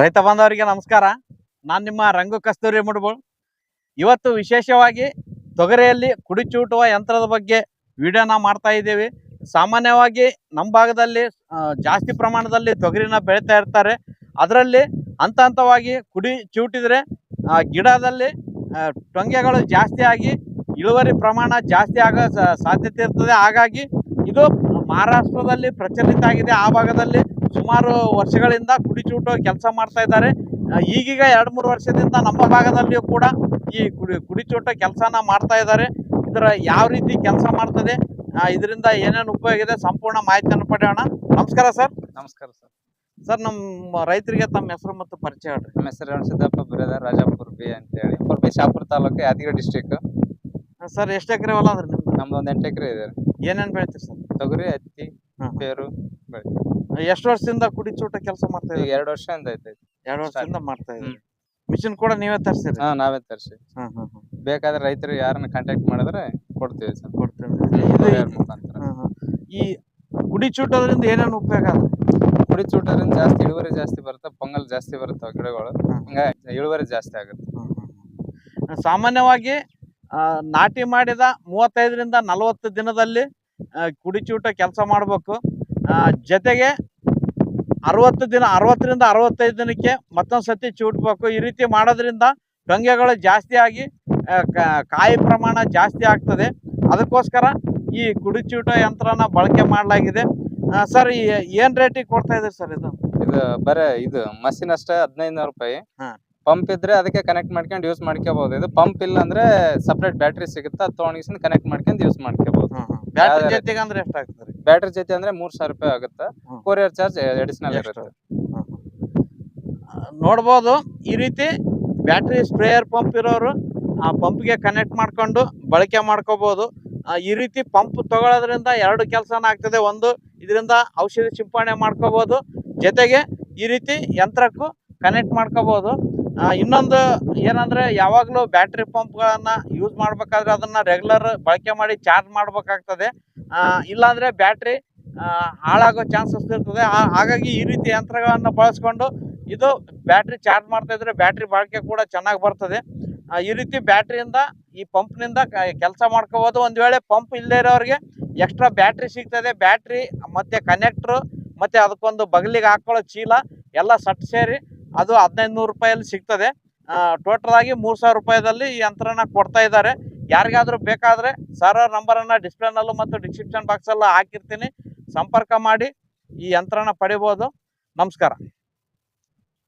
ರೈತ ಬಾಂಧವರಿಗೆ ನಮಸ್ಕಾರ. ನಾನು ನಿಮ್ಮ ರಂಗು ಕಸ್ತೂರಿ ಮುಡ್ಬೋಳ್. ಇವತ್ತು ವಿಶೇಷವಾಗಿ ತೊಗರಿಯಲ್ಲಿ ಕುಡಿಚೂಟುವ ಯಂತ್ರದ ಬಗ್ಗೆ ವಿಡಿಯೋನ ಮಾಡ್ತಾ ಇದ್ದೀವಿ. ಸಾಮಾನ್ಯವಾಗಿ ನಮ್ಮ ಭಾಗದಲ್ಲಿ ಜಾಸ್ತಿ ಪ್ರಮಾಣದಲ್ಲಿ ತೊಗರಿನ ಬೆಳೀತಾ ಇರ್ತಾರೆ. ಅದರಲ್ಲಿ ಹಂತ ಹಂತವಾಗಿ ಕುಡಿ ಚೂಟಿದರೆ ಆ, ಗಿಡದಲ್ಲಿ ಟೊಂಗೆಗಳು ಜಾಸ್ತಿ ಆಗಿ ಇಳುವರಿ ಪ್ರಮಾಣ ಜಾಸ್ತಿ ಆಗೋ ಸಾಧ್ಯತೆ ಇರ್ತದೆ. ಹಾಗಾಗಿ ಇದು ಮಹಾರಾಷ್ಟ್ರದಲ್ಲಿ ಪ್ರಚಲಿತ ಆಗಿದೆ. ಆ ಭಾಗದಲ್ಲಿ ಸುಮಾರು ವರ್ಷಗಳಿಂದ ಕುಡಿಚೂಟು ಕೆಲಸ ಮಾಡ್ತಾ ಇದ್ದಾರೆ. ಈಗೀಗ ಎರಡು ಮೂರು ವರ್ಷದಿಂದ ನಮ್ಮ ಭಾಗದಲ್ಲಿಯೂ ಕೂಡ ಈ ಕುಡಿ ಕುಡಿಚೂಟ ಕೆಲಸನ ಮಾಡ್ತಾ ಇದ್ದಾರೆ. ಇದರ ಯಾವ ರೀತಿ ಕೆಲಸ ಮಾಡ್ತದೆ ಇದರಿಂದ ಏನೇನು ಉಪಯೋಗ ಇದೆ ಸಂಪೂರ್ಣ ಮಾಹಿತಿಯನ್ನು ಪಡೆಯೋಣ. ನಮಸ್ಕಾರ ಸರ್. ನಮಸ್ಕಾರ ಸರ್. ಸರ್ ನಮ್ಮ ರೈತರಿಗೆ ತಮ್ಮ ಹೆಸರು ಮತ್ತು ಪರಿಚಯ ಹೇಳ್ರಿ. ನಮ್ಮ ಹೆಸರು ಸಿದ್ದಪ್ಪ ಬಿರದರ್ ರಾಜಾಪುರ ಬಿ ಅಂತೇಳಿ. B Shapura taluk Yadgiri district sir ಎಷ್ಟು ಎಕರೆ ಹೊಲ ಅಂದ್ರೆ ನಿಮ್ದು? ನಮ್ದು ಒಂದು ಎಂಟು ಎಕರೆ ಇದೆ. ಏನೇನು ಬೆಳಿತೀರಿ ಸರ್? ತೊಗರಿ ಹತ್ತಿ ಪೇರು ಪೇರು ಎಷ್ಟು ವರ್ಷದಿಂದ ಕುಡಿಚೂಟ ಕೆಲಸ ಮಾಡ್ತಾ ಇದ್ದೀವಿ ಇದ್ದೀರಿ? ಎರಡು ವರ್ಷ ಅಂತ ಐತೆ ಎರಡು ವರ್ಷದಿಂದ ಮಾಡ್ತಾ ಇದ್ದೀವಿ ಮಿಷಿನ್ ಕೂಡ ನೀವೇ ತರಿಸಿರಿ. ಹಾ ನಾವೇ ತರಿಸಿ ಬೇಕಾದ್ರೆ ರೈತರು ಯಾರನ್ನ ಕಾಂಟ್ಯಾಕ್ಟ್ ಮಾಡಿದ್ರೆ ಕೊಡ್ತೀವಿ ಸರ್. ಕೊಡ್ತೀವಿ. ಮುಖಾಂತರ. ಈ ಕುಡಿಚೂಟೋದ್ರಿಂದ ಏನೇನು ಉಪಯೋಗ ಅದ ಕುಡಿ ಚೂಟೋದ್ರಿಂದ ಜಾಸ್ತಿ ಇಳುವರಿ ಜಾಸ್ತಿ ಬರುತ್ತೆ ಪೊಂಗಲ್ ಜಾಸ್ತಿ ಬರುತ್ತೆ ಗಿಡಗಳು. ಹಂಗ ಇಳುವರಿ ಜಾಸ್ತಿ ಆಗುತ್ತೆ. ಸಾಮಾನ್ಯವಾಗಿ ನಾಟಿ ಮಾಡಿದ ಮೂವತ್ತೈದರಿಂದ ನಲವತ್ತು ದಿನದಲ್ಲಿ ಕುಡಿಚೂಟ ಕೆಲಸ ಮಾಡಬೇಕು. ಜೊತೆಗೆ ಅರವತ್ತು ದಿನ ಅರವತ್ತರಿಂದ ಅರವತ್ತೈದು ದಿನಕ್ಕೆ ಮತ್ತೊಂದು ಸತಿ ಚೂಟ್ಬೇಕು ಈ ರೀತಿ ಮಾಡೋದ್ರಿಂದ ಗಂಗೆಗಳು ಜಾಸ್ತಿ ಆಗಿ ಕಾಯಿ ಪ್ರಮಾಣ ಜಾಸ್ತಿ ಆಗ್ತದೆ. ಅದಕ್ಕೋಸ್ಕರ ಈ ಕುಡಿಚೂಟ ಯಂತ್ರನ ಬಳಕೆ ಮಾಡಲಾಗಿದೆ. ಸರ್ ಏನ್ ರೇಟಿಗೆ ಕೊಡ್ತಾ ಇದ್ದೀರಿ ಸರ್ ಇದು? ಇದು ಬರೇ ಇದು ಮಷಿನ್ ಅಷ್ಟೇ ಹದಿನೈದು ನೂರು ರೂಪಾಯಿ. ಹಾ. ಪಂಪ್ ಇದ್ರೆ ಅದಕ್ಕೆ ಕನೆಕ್ಟ್ ಮಾಡ್ಕೊಂಡು ಯೂಸ್ ಮಾಡ್ಕೋಬಹುದು. ಇದು ಪಂಪ್ ಇಲ್ಲ ಅಂದ್ರೆ ಸಪ್ರೇಟ್ ಬ್ಯಾಟ್ರಿ ಸಿಗುತ್ತೆ ಅದು ತೊಗೊಂಡು ಕನೆಕ್ಟ್ ಮಾಡ್ಕೊಂಡು ಯೂಸ್ ಮಾಡ್ಕೋಬಹುದು. ಬ್ಯಾಟ್ರಿ ಜೊತೆಗೆ ಅಂದ್ರೆ ಎಷ್ಟಾಗ್ತದೆ ಬ್ಯಾಟ್ರಿ ಜೊತೆ ಅಂದ್ರೆ ಮೂರ್ ಸಾವಿರ ರೂಪಾಯಿ ಆಗುತ್ತೆ. ಹ್ಮ್. Courier charge additional Extra. ಇರುತ್ತೆ. ನೋಡ್ಬೋದು ಈ ರೀತಿ ಬ್ಯಾಟ್ರಿ ಸ್ಪ್ರೇಯರ್ ಪಂಪ್ ಇರೋರು ಆ ಪಂಪ್ಗೆ ಕನೆಕ್ಟ್ ಮಾಡ್ಕೊಂಡು ಬಳಕೆ ಮಾಡ್ಕೋಬಹುದು ಈ ರೀತಿ ಪಂಪ್ ತಗೊಳ್ಳೋದ್ರಿಂದ ಎರಡು ಕೆಲಸ ಆಗ್ತದೆ. ಒಂದು ಇದರಿಂದ ಔಷಧಿ ಸಿಂಪಡಣೆ ಮಾಡ್ಕೋಬಹುದು ಜೊತೆಗೆ ಈ ರೀತಿ ಯಂತ್ರಕ್ಕೂ ಕನೆಕ್ಟ್ ಮಾಡ್ಕೋಬಹುದು ಇನ್ನೊಂದು ಏನಂದ್ರೆ ಯಾವಾಗಲೂ ಬ್ಯಾಟ್ರಿ ಪಂಪ್ಗಳನ್ನ ಯೂಸ್ ಮಾಡ್ಬೇಕಾದ್ರೆ ಅದನ್ನ ರೆಗ್ಯುಲರ್ ಬಳಕೆ ಮಾಡಿ ಚಾರ್ಜ್ ಮಾಡ್ಬೇಕಾಗ್ತದೆ. ಇಲ್ಲಾಂದ್ರೆ ಬ್ಯಾಟ್ರಿ ಹಾಳಾಗೋ ಚಾನ್ಸಸ್ ಇರ್ತದೆ. ಹಾಗಾಗಿ ಈ ರೀತಿ ಯಂತ್ರಗಳನ್ನ ಬಳಸ್ಕೊಂಡು ಇದು ಬ್ಯಾಟ್ರಿ ಚಾರ್ಜ್ ಮಾಡ್ತಾ ಇದ್ರೆ ಬ್ಯಾಟ್ರಿ ಬಾಳಿಕೆ ಕೂಡ ಚೆನ್ನಾಗಿ ಬರ್ತದೆ. ಈ ರೀತಿ ಬ್ಯಾಟ್ರಿಯಿಂದ, ಈ ಪಂಪ್ನಿಂದ ಕೆಲಸ ಮಾಡ್ಕೋಬೋದು. ಒಂದು ವೇಳೆ ಪಂಪ್ ಇಲ್ಲದೆ ಇರೋರಿಗೆ ಎಕ್ಸ್ಟ್ರಾ ಬ್ಯಾಟ್ರಿ ಸಿಗ್ತದೆ. ಬ್ಯಾಟ್ರಿ ಮತ್ತೆ ಕನೆಕ್ಟ್ರು ಮತ್ತೆ ಅದಕ್ಕೊಂದು ಬಗಲಿಗೆ ಹಾಕೊಳ್ಳೋ ಚೀಲ ಎಲ್ಲ ಸಟ್ ಸೇರಿ ಅದು ಹದಿನೈದು ನೂರು ರೂಪಾಯಲ್ಲಿ ಸಿಗ್ತದೆ. ಟೋಟಲ್ ಆಗಿ ಮೂರು ಸಾವಿರ ರೂಪಾಯಿದಲ್ಲಿ ಈ ಯಂತ್ರನ ಕೊಡ್ತಾ ಇದ್ದಾರೆ. ಯಾರಿಗಾದರೂ ಬೇಕಾದರೆ ಸರ್ ನಂಬರನ್ನು ಡಿಸ್ಪ್ಲೇನಲ್ಲೂ ಮತ್ತು ಡಿಸ್ಕ್ರಿಪ್ಷನ್ ಬಾಕ್ಸಲ್ಲೂ ಹಾಕಿರ್ತೀನಿ. ಸಂಪರ್ಕ ಮಾಡಿ ಈ ಯಂತ್ರನ ಪಡಿಬೋದು. ನಮಸ್ಕಾರ.